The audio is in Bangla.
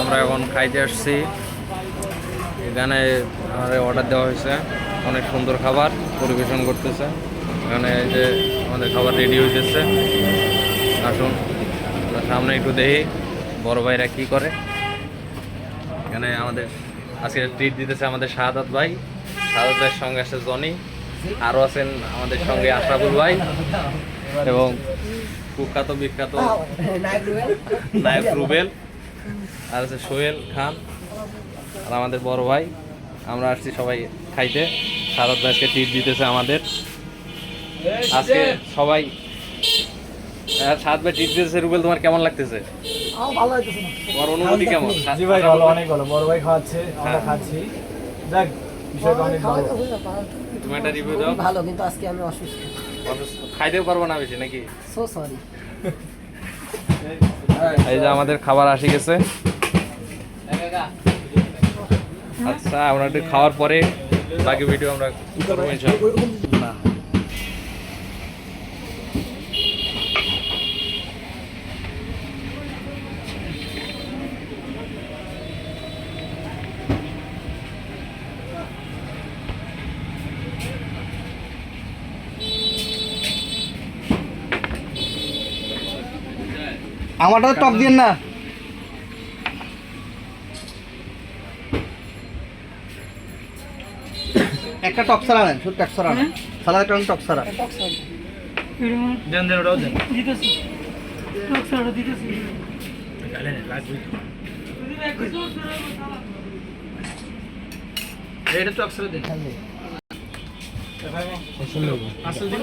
আমরা এখন খাইতে আসছি। এখানে আমাদের অর্ডার দেওয়া হয়েছে। অনেক সুন্দর খাবার পরিবেশন করতেছে। এখানে যে আমাদের খাবার রেডি হইতেছে। আসুন, আমরা সামনে একটু দেখি বড় ভাইরা কী করে। এখানে আমাদের আজকে ট্রিট দিতেছে আমাদের শাহাদাত ভাই। শাহাদাত ভাইয়ের সঙ্গে আছে জনি। আরও আছেন আমাদের সঙ্গে আশরাফুল ভাই। এবং কুখ্যাত বিখ্যাত নায়ক রুবেল। আর আছে সোহেল খান আর আমাদের বড় ভাই। আমরা আসছি সবাই খাইতে। শারদ ভাইকে টিট দিতেছে আমাদের। আজকে সবাই সাত ভাই টিট দিতেছে। রুবেল তোমার কেমন লাগতেছে? তোমার অনুভূতি কেমন? জি ভাই ভালো অনেক ভালো। বড় ভাই খাওয়াচ্ছে আমরা হ্যাঁ। খাচ্ছি। যাক বিষয়টা অনেক ভালো তুমি একটা রিভিউ দাও। ভালো কিন্তু আজকে আমি অসুস্থ। খাইতেও পারব না বেশি নাকি? সো সরি এই যে আমাদের খাবার আসি গেছে। আচ্ছা আমরা একটু খাওয়ার পরে বাকি ভিডিও আমরা করব ইনশাল্লাহ আমারটা টক দিন না। একটা টক সারা নেন শুধু টক সারা নেন। সালাদ একটা টক সারা দেন দেন ওটাও দেন। এটা দেন। আসল দিব